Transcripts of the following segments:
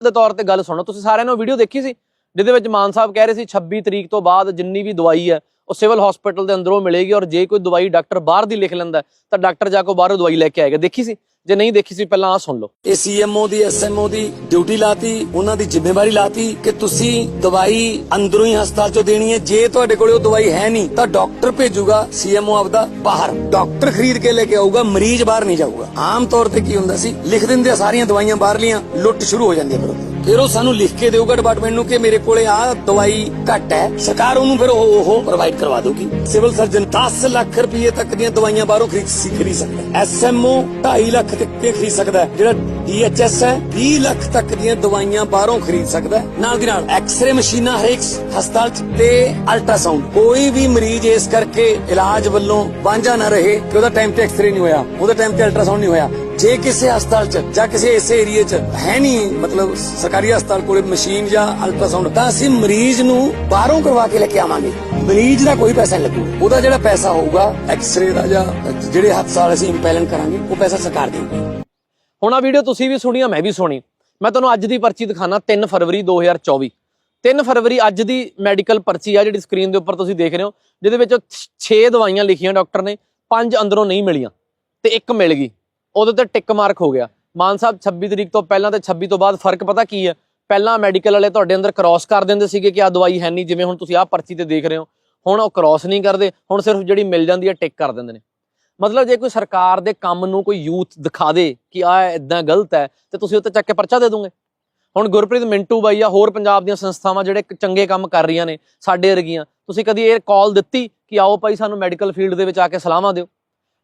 ਦੇ ਤੌਰ ਤੇ ਗੱਲ ਸੁਣੋ। ਤੁਸੀਂ ਸਾਰਿਆਂ ਨੇ ਵੀਡੀਓ ਦੇਖੀ ਸੀ? ਜਿਹਦੇ ਵਿੱਚ ਮਾਨ ਸਾਹਿਬ ਕਹਿ ਰਹੇ ਸੀ 26 ਤਰੀਕ ਤੋਂ ਬਾਅਦ ਜਿੰਨੀ ਵੀ ਦਵਾਈ ਹੈ ਉਹ ਸਿਵਲ ਹਸਪੀਟਲ ਦੇ ਅੰਦਰੋਂ ਮਿਲੇਗੀ ਔਰ ਜੇ ਕੋਈ ਦਵਾਈ ਡਾਕਟਰ ਬਾਹਰ ਦੀ ਲਿਖ ਲੈਂਦਾ ਹੈ, ਤਾਂ ਡਾਕਟਰ ਜਾ ਕੇ ਬਾਹਰੋਂ ਦਵਾਈ ਲੈ ਕੇ ਆਏਗਾ। ਦੇਖੀ ਸੀ? ਜੇ ਨਹੀਂ ਦੇਖੀ ਸੀ ਪਹਿਲਾਂ ਆ ਸੁਣ ਲਓ। ਇਹ ਸੀਐਮਓ ਦੀ ਐਸਐਮਓ ਦੀ ਡਿਊਟੀ ਲਾਤੀ ਉਹਨਾਂ ਦੀ ਜ਼ਿੰਮੇਵਾਰੀ ਲਾਤੀ ਕਿ ਤੁਸੀਂ ਦਵਾਈ ਅੰਦਰੋਂ ਹੀ ਹਸਪਤਾਲ ਚੋਂ ਦੇਣੀ ਹੈ। ਜੇ ਤੁਹਾਡੇ ਕੋਲੇ ਉਹ ਦਵਾਈ ਹੈ ਨਹੀਂ ਤਾਂ ਡਾਕਟਰ ਭੇਜੂਗਾ ਸੀਐਮਓ ਆਪਦਾ ਬਾਹਰ। ਡਾਕਟਰ ਖਰੀਦ ਕੇ ਲੈ ਕੇ ਆਊਗਾ ਮਰੀਜ਼ ਬਾਹਰ ਨਹੀਂ ਜਾਊਗਾ। ਆਮ ਤੌਰ ਤੇ ਕੀ ਹੁੰਦਾ ਸੀ? ਲਿਖ ਦਿੰਦੇ ਸਾਰੀਆਂ ਦਵਾਈਆਂ ਬਾਹਰਲੀਆਂ ਲੁੱਟ ਸ਼ੁਰੂ ਹੋ ਜਾਂਦੀ ਹੈ ਫਿਰ। ਫਿਰ ਉਹ ਸਾਨੂੰ ਲਿਖ ਕੇ ਦੇਊਗਾ ਡਿਪਾਰਟਮੈਂਟ ਨੂੰ ਕਿ ਮੇਰੇ ਕੋਲੇ ਆ ਦਵਾਈ ਘੱਟ ਹੈ। ਸਰਕਾਰ ਉਹਨੂੰ ਫਿਰ ਉਹ ਉਹ ਪ੍ਰੋਵਾਈਡ ਕਰਵਾ ਦਊਗੀ। ਸਿਵਲ ਸਰਜਨ 10 ਲੱਖ ਰੁਪਏ ਤੱਕ ਦੀਆਂ ਦਵਾਈਆਂ ਬਾਹਰੋਂ ਖਰੀਦ ਖਰੀਦ ਸਕਦਾ। ਐਸਐਮਓ 2.5 ਲੱਖ ਤੱਕ ਤੇ ਖਰੀਦ ਸਕਦਾ ਹੈ। ਜਿਹੜਾ ਡੀਐਚਐਸ ਹੈ 20 ਲੱਖ ਤੱਕ ਦੀਆਂ ਦਵਾਈਆਂ ਬਾਹਰੋਂ ਖਰੀਦ ਸਕਦਾ ਨਾਲ ਦੀ ਨਾਲ ਐਕਸ-ਰੇ ਮਸ਼ੀਨਾਂ ਹਰੇਕ ਹਸਪਤਾਲ 'ਚ ਤੇ ਅਲਟਰਾਸਾਊਂਡ ਕੋਈ ਵੀ ਮਰੀਜ਼ ਇਸ ਕਰਕੇ ਇਲਾਜ ਵੱਲੋਂ ਵਾਂਝਾ ਨਾ ਰਹੇ ਕਿ ਉਹਦਾ ਟਾਈਮ ਤੇ ਐਕਸ-ਰੇ ਨਹੀਂ ਹੋਇਆ, ਉਹਦਾ ਟਾਈਮ ਤੇ ਅਲਟਰਾਸਾਊਂਡ ਨਹੀਂ ਹੋਇਆ। ਜੇ ਕਿਸੇ ਹਸਪਤਾਲ 'ਚ, ਜਾਂ ਕਿਸੇ ਇਸੇ ਏਰੀਏ 'ਚ ਹੈ ਨਹੀਂ ਮਤਲਬ ਸਰਕਾਰੀ ਹਸਪਤਾਲ ਕੋਲੇ ਮਸ਼ੀਨ ਜਾਂ ਅਲਟਰਾਸਾਊਂਡ ਤਾਂ ਅਸੀਂ ਮਰੀਜ਼ ਨੂੰ ਬਾਹਰੋਂ ਕਰਵਾ ਕੇ ਲੈ ਕੇ ਆਵਾਂਗੇ। ਮਰੀਜ਼ ਦਾ ਕੋਈ ਪੈਸਾ ਨਹੀਂ ਲੱਗੂ। ਉਹਦਾ ਜਿਹੜਾ ਪੈਸਾ ਹੋਊਗਾ ਐਕਸ-ਰੇ ਦਾ ਜਾਂ ਜਿਹੜੇ ਹਸਪਤਾਲ ਅਸੀਂ ਇੰਪੈਲਨ ਕਰਾਂਗੇ, ਉਹ ਪੈਸਾ ਸਰਕਾਰ ਦੇਊਗੀ। ਹੁਣ ਆ ਵੀਡੀਓ ਤੁਸੀਂ ਵੀ ਸੁਣੀ ਆ, ਮੈਂ ਵੀ ਸੁਣੀ। ਮੈਂ ਤੁਹਾਨੂੰ ਅੱਜ ਦੀ ਪਰਚੀ ਦਿਖਾਣਾ 3 ਫਰਵਰੀ 2024 3 ਫਰਵਰੀ ਅੱਜ ਦੀ ਮੈਡੀਕਲ ਪਰਚੀ ਆ, ਜਿਹੜੀ ਸਕਰੀਨ ਦੇ ਉੱਪਰ ਤੁਸੀਂ ਦੇਖ ਰਹੇ ਹੋ, ਜਿਹਦੇ ਵਿੱਚ 6 ਦਵਾਈਆਂ ਲਿਖੀਆਂ ਡਾਕਟਰ ਨੇ 5 ਅੰਦਰੋਂ ਨਹੀਂ ਮਿਲੀਆਂ, ਤੇ ਇੱਕ ਮਿਲ ਗਈ। ਉਹਦੇ ਤੇ ਟਿਕ ਮਾਰਕ ਹੋ ਗਿਆ। ਮਾਨ ਸਾਹਿਬ 26 ਤਰੀਕ ਤੋਂ ਪਹਿਲਾਂ ਤੇ 26 ਤੋਂ ਬਾਅਦ ਫ਼ਰਕ ਪਤਾ ਕੀ ਹੈ? ਪਹਿਲਾਂ ਮੈਡੀਕਲ ਵਾਲੇ ਤੁਹਾਡੇ ਅੰਦਰ ਕ੍ਰਾਸ ਕਰ ਦਿੰਦੇ ਸੀਗੇ ਕਿ ਆ ਦਵਾਈ ਹੈ ਨਹੀਂ, ਜਿਵੇਂ ਹੁਣ ਤੁਸੀਂ ਆਹ ਪਰਚੀ ਤੇ ਦੇਖ ਰਹੇ ਹੋ। ਹੁਣ ਉਹ ਕ੍ਰਾਸ ਨਹੀਂ ਕਰਦੇ, ਹੁਣ ਸਿਰਫ ਜਿਹੜੀ ਮਿਲ ਜਾਂਦੀ ਹੈ ਟਿਕ ਕਰ ਦਿੰਦੇ ਨੇ। ਮਤਲਬ ਜੇ ਕੋਈ ਸਰਕਾਰ ਦੇ ਕੰਮ ਨੂੰ ਕੋਈ ਯੂਥ ਦਿਖਾ ਦੇ ਕਿ ਆ ਇਦਾਂ ਗਲਤ ਹੈ, ਤੇ ਤੁਸੀਂ ਉੱਤੇ ਚੱਕ ਕੇ ਪਰਚਾ ਦੇ ਦੋਗੇ। ਹੁਣ ਗੁਰਪ੍ਰੀਤ ਮਿੰਟੂ ਬਾਈ ਆ, ਹੋਰ ਪੰਜਾਬ ਦੀਆਂ ਸੰਸਥਾਵਾਂ ਜਿਹੜੇ ਚੰਗੇ ਕੰਮ ਕਰ ਰਹੀਆਂ ਨੇ, ਸਾਡੇ ਵਰਗੀਆਂ, ਤੁਸੀਂ ਕਦੀ ਇਹ ਕਾਲ ਦਿੱਤੀ ਕਿ ਆਓ ਭਾਈ ਸਾਨੂੰ ਮੈਡੀਕਲ ਫੀਲਡ ਦੇ ਵਿੱਚ ਆ ਕੇ ਸਲਾਹਾਂ ਦਿਓ?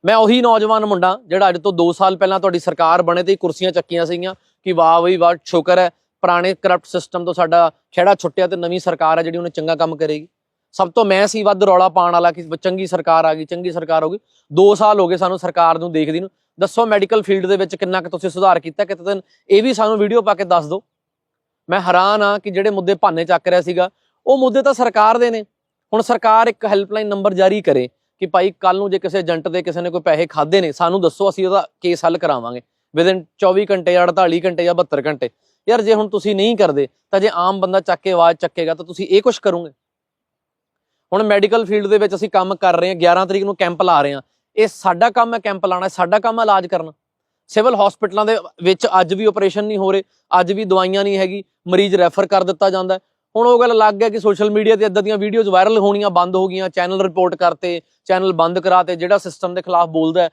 ਮੈਂ ਉਹੀ ਨੌਜਵਾਨ ਮੁੰਡਾ ਜਿਹੜਾ ਅੱਜ ਤੋਂ 2 ਸਾਲ ਪਹਿਲਾਂ ਤੁਹਾਡੀ ਸਰਕਾਰ ਬਣੇ ਤੇ ਹੀ ਕੁਰਸੀਆਂ ਚੱਕੀਆਂ ਸੀਗੀਆਂ ਕਿ ਵਾਹ ਬਈ ਵਾਹ, ਸ਼ੁਕਰ ਹੈ, ਪੁਰਾਣੇ ਕਰਪਟ ਸਿਸਟਮ ਤੋਂ ਸਾਡਾ ਖੇੜਾ ਛੁੱਟਿਆ ਤੇ ਨਵੀਂ ਸਰਕਾਰ ਹੈ ਜਿਹੜੀ ਉਹਨੇ ਚੰਗਾ ਕੰਮ ਕਰੇਗੀ। ਸਭ ਤੋਂ ਮੈਂ ਸੀ ਵੱਧ ਰੌਲਾ ਪਾਉਣ ਵਾਲਾ ਕਿ ਚੰਗੀ ਸਰਕਾਰ ਆ ਗਈ, ਚੰਗੀ ਸਰਕਾਰ ਹੋ ਗਈ। 2 ਸਾਲ ਹੋ ਗਏ ਸਾਨੂੰ ਸਰਕਾਰ ਨੂੰ ਦੇਖਦੀ ਨੂੰ। ਦੱਸੋ ਮੈਡੀਕਲ ਫੀਲਡ ਦੇ ਵਿੱਚ ਕਿੰਨਾ ਕੁ ਤੁਸੀਂ ਸੁਧਾਰ ਕੀਤਾ? ਕਿਤੇ ਦਿਨ ਇਹ ਵੀ ਸਾਨੂੰ ਵੀਡੀਓ ਪਾ ਕੇ ਦੱਸ ਦਿਓ। ਮੈਂ ਹੈਰਾਨ ਆ ਕਿ ਜਿਹੜੇ ਮੁੱਦੇ ਭਾਨੇ ਚੱਕ ਰਿਹਾ ਸੀਗਾ, ਉਹ ਮੁੱਦੇ ਤਾਂ ਸਰਕਾਰ ਦੇ ਨੇ। ਹੁਣ ਸਰਕਾਰ ਇੱਕ ਹੈਲਪਲਾਈਨ ਨੰਬਰ ਜਾਰੀ ਕਰੇ। ਕਿ ਭਾਈ ਕੱਲ ਨੂੰ ਜੇ ਕਿਸੇ ਏਜੰਟ ਦੇ ਕਿਸੇ ਨੇ ਕੋਈ ਪੈਸੇ ਖਾਦੇ ਨੇ, ਸਾਨੂੰ ਦੱਸੋ, ਅਸੀਂ ਉਹਦਾ ਕੇਸ ਹੱਲ ਕਰਾਵਾਂਗੇ। ਵਿਦਿਨ 24 ਘੰਟੇ ਜਾਂ 48 ਘੰਟੇ ਜਾਂ 72 ਘੰਟੇ। ਯਾਰ, ਜੇ ਹੁਣ ਤੁਸੀਂ ਨਹੀਂ ਕਰਦੇ, ਤਾਂ ਜੇ ਆਮ ਬੰਦਾ ਚੱਕ ਕੇ ਆਵਾਜ਼ ਚੱਕੇਗਾ, ਤਾਂ ਤੁਸੀਂ ਇਹ ਕੁਝ ਕਰੋਗੇ। ਹੁਣ ਮੈਡੀਕਲ ਫੀਲਡ ਦੇ ਵਿੱਚ ਅਸੀਂ ਕੰਮ ਕਰ ਰਹੇ ਹਾਂ 11 ਤਰੀਕ ਨੂੰ ਕੈਂਪ ਲਾ ਰਹੇ ਹਾਂ। ਇਹ ਸਾਡਾ ਕੰਮ ਹੈ ਕੈਂਪ ਲਾਣਾ ਸਾਡਾ ਕੰਮ ਹੈ ਇਲਾਜ ਕਰਨਾ। ਸਿਵਲ ਹਸਪੀਟਲਾਂ ਦੇ ਵਿੱਚ ਅੱਜ ਵੀ ਆਪਰੇਸ਼ਨ ਨਹੀਂ ਹੋ ਰਹੇ, ਅੱਜ ਵੀ ਦਵਾਈਆਂ ਨਹੀਂ ਹੈਗੀ, ਮਰੀਜ਼ ਰੈਫਰ ਕਰ ਦਿੱਤਾ ਜਾਂਦਾ ਹੁਣ ਉਹ ਗੱਲ ਅਲੱਗ ਹੈ ਕਿ ਸੋਸ਼ਲ ਮੀਡੀਆ ਤੇ ਇਦਾਂ ਦੀਆਂ ਵੀਡੀਓਜ਼ ਵਾਇਰਲ ਹੋਣੀਆਂ, ਬੰਦ ਹੋ ਗਈਆਂ ਚੈਨਲ ਰਿਪੋਰਟ ਕਰਤੇ ਚੈਨਲ ਬੰਦ ਕਰਾਤੇ, ਜਿਹੜਾ ਸਿਸਟਮ ਦੇ ਖਿਲਾਫ ਬੋਲਦਾ